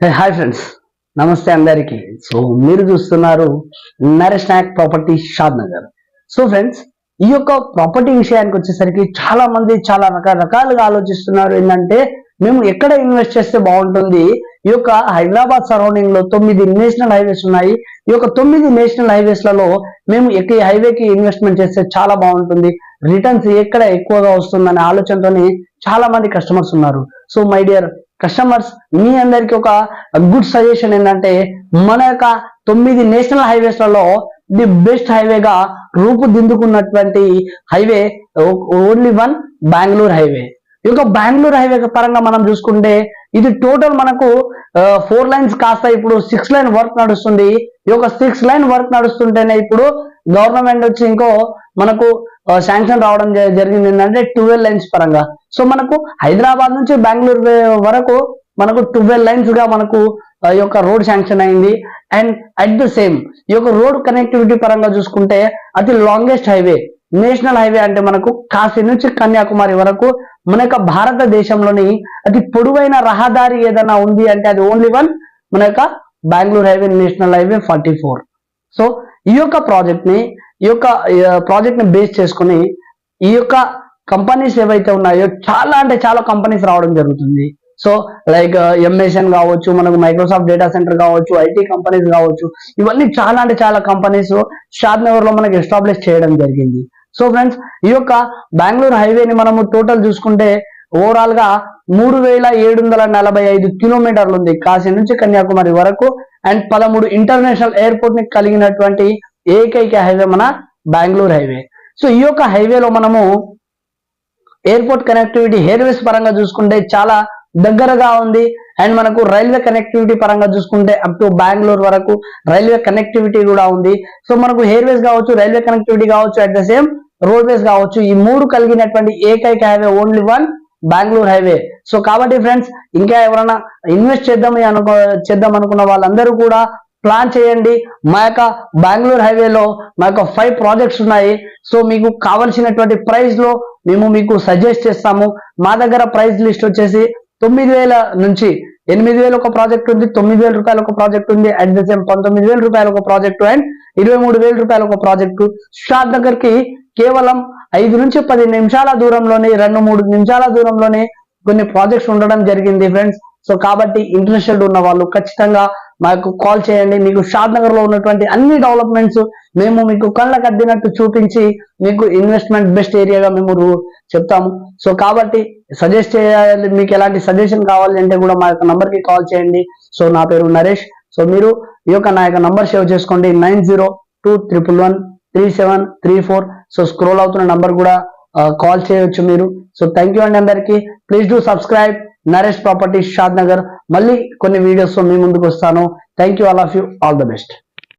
Hi friends నమస్తే అందరికి. So మీరు చూస్తున్నారు Naresh Nayak property Shadnagar so friends ఈ యొక్క ప్రాపర్టీ విషయానికి వచ్చేసరికి చాలా మంది చాలా రకరకాలుగా ఆలోచిస్తున్నారు. ఏంటంటే మేము ఎక్కడ ఇన్వెస్ట్ చేస్తే బాగుంటుంది? ఈ యొక్క హైదరాబాద్ సరౌండింగ్లో తొమ్మిది నేషనల్ హైవేస్ ఉన్నాయి. ఈ యొక్క తొమ్మిది నేషనల్ హైవేస్లలో మేము ఎక్క హైవేకి ఇన్వెస్ట్మెంట్ చేస్తే చాలా బాగుంటుంది? రిటర్న్స్ ఎక్కడ ఎక్కువగా వస్తుందనే ఆలోచనతోని చాలా మంది కస్టమర్స్ ఉన్నారు. సో మై డియర్ కస్టమర్స్ మీ అందరికి ఒక గుడ్ సజెషన్ ఏంటంటే మన యొక్క తొమ్మిది నేషనల్ హైవేస్లలో ది బెస్ట్ హైవేగా రూపుదిద్దుకున్నటువంటి highway only one Bengaluru highway ఈ యొక్క బెంగళూరు హైవే పరంగా మనం చూసుకుంటే ఇది టోటల్ మనకు ఫోర్ లైన్స్ కాస్త ఇప్పుడు సిక్స్ లైన్ వర్క్ నడుస్తుంది. ఈ యొక్క సిక్స్ లైన్ వర్క్ నడుస్తుంటేనే ఇప్పుడు గవర్నమెంట్ వచ్చి ఇంకో మనకు శాంక్షన్ రావడం జరిగింది ఏంటంటే ట్వెల్వ్ లైన్స్ పరంగా. సో మనకు హైదరాబాద్ నుంచి బెంగళూరు వరకు మనకు ట్వెల్వ్ లైన్స్గా మనకు ఈ యొక్క రోడ్ శాంక్షన్ అయింది. అండ్ అట్ ద సేమ్ ఈ యొక్క రోడ్ కనెక్టివిటీ పరంగా చూసుకుంటే అతి లాంగెస్ట్ హైవే నేషనల్ హైవే అంటే మనకు కాశీ నుంచి కన్యాకుమారి వరకు మన యొక్క భారతదేశంలోని అతి పొడవైన రహదారి ఏదైనా ఉంది అంటే అది ఓన్లీ వన్ మన యొక్క Bengaluru highway national highway forty four so ఈ యొక్క ప్రాజెక్ట్ని ఈ యొక్క ప్రాజెక్ట్ని బేస్ చేసుకుని ఈ యొక్క కంపెనీస్ ఏవైతే ఉన్నాయో చాలా అంటే చాలా కంపెనీస్ రావడం జరుగుతుంది. సో లైక్ ఎంఎస్ఎన్ కావచ్చు మనకు మైక్రోసాఫ్ట్ డేటా సెంటర్ కావచ్చు ఐటీ కంపెనీస్ కావచ్చు ఇవన్నీ చాలా అంటే చాలా కంపెనీస్ షాద్ నగర్లో మనకి ఎస్టాబ్లిష్ చేయడం జరిగింది. సో ఫ్రెండ్స్ ఈ యొక్క బెంగళూరు హైవేని మనము టోటల్ చూసుకుంటే ఓవరాల్గా మూడు వేల ఏడు వందల నలభై ఐదు కిలోమీటర్లు ఉంది. కాశీ నుంచి కన్యాకుమారి వరకు అండ్ పదమూడు ఇంటర్నేషనల్ ఎయిర్పోర్ట్ని కలిగినటువంటి ఏకైక హైవే మన బెంగళూరు హైవే. సో ఈ యొక్క హైవేలో మనము ఎయిర్పోర్ట్ కనెక్టివిటీ హెయిర్వేస్ పరంగా చూసుకుంటే చాలా దగ్గరగా ఉంది. అండ్ మనకు రైల్వే కనెక్టివిటీ పరంగా చూసుకుంటే అప్ టు బెంగళూరు వరకు రైల్వే కనెక్టివిటీ కూడా ఉంది. సో మనకు హెయిర్వేస్ కావచ్చు రైల్వే కనెక్టివిటీ కావచ్చు అట్ ద సేమ్ రోడ్వేస్ కావచ్చు ఈ మూడు కలిగినటువంటి ఏకైక highway only one Bengaluru highway. So కాబట్టి ఫ్రెండ్స్ ఇంకా ఎవరైనా ఇన్వెస్ట్ చేద్దాం అనుకో చేద్దాం అనుకున్న వాళ్ళందరూ కూడా ప్లాన్ చేయండి. మా యొక్క బెంగళూరు హైవేలో మా యొక్క ఫైవ్ ప్రాజెక్ట్స్ ఉన్నాయి. సో మీకు కావలసినటువంటి ప్రైస్లో మేము మీకు సజెస్ట్ చేస్తాము. మా దగ్గర ప్రైస్ లిస్ట్ వచ్చేసి తొమ్మిది వేల నుంచి ఎనిమిది వేలు ఒక ప్రాజెక్ట్ ఉంది తొమ్మిది వేల రూపాయలు ఒక ప్రాజెక్ట్ ఉంది అట్ ద సేమ్ పంతొమ్మిది వేల రూపాయలు ఒక ప్రాజెక్టు అండ్ ఇరవై మూడు వేల రూపాయలు ఒక ప్రాజెక్టు షాద్ దగ్గరికి కేవలం ఐదు నుంచి పది నిమిషాల దూరంలోనే రెండు మూడు నిమిషాల దూరంలోనే కొన్ని ప్రాజెక్ట్స్ ఉండడం జరిగింది ఫ్రెండ్స్ సో కాబట్టి ఇంట్రెస్టెడ్ ఉన్న వాళ్ళు ఖచ్చితంగా మాకు కాల్ చేయండి. మీకు షాద్ నగర్లో ఉన్నటువంటి అన్ని డెవలప్మెంట్స్ మేము మీకు కళ్ళకు అద్దినట్టు చూపించి మీకు ఇన్వెస్ట్మెంట్ బెస్ట్ ఏరియాగా మేము చెప్తాము. సో కాబట్టి సజెస్ట్ చేయాలి మీకు ఎలాంటి సజెషన్ కావాలి అంటే కూడా మా యొక్క నంబర్కి కాల్ చేయండి. సో నా పేరు నరేష్. సో మీరు ఈ యొక్క నా యొక్క నంబర్ సేవ్ చేసుకోండి. Nine zero two triple one three seven three four. So scroll అవుతున్న నంబర్ కూడా కాల్ చేయొచ్చు మీరు. సో థ్యాంక్ యూ అండి అందరికీ. Please do subscribe Naresh property Shadnagar మళ్ళీ కొన్ని వీడియోస్ మీ ముందుకు వస్తాను. Thank you all of you all the best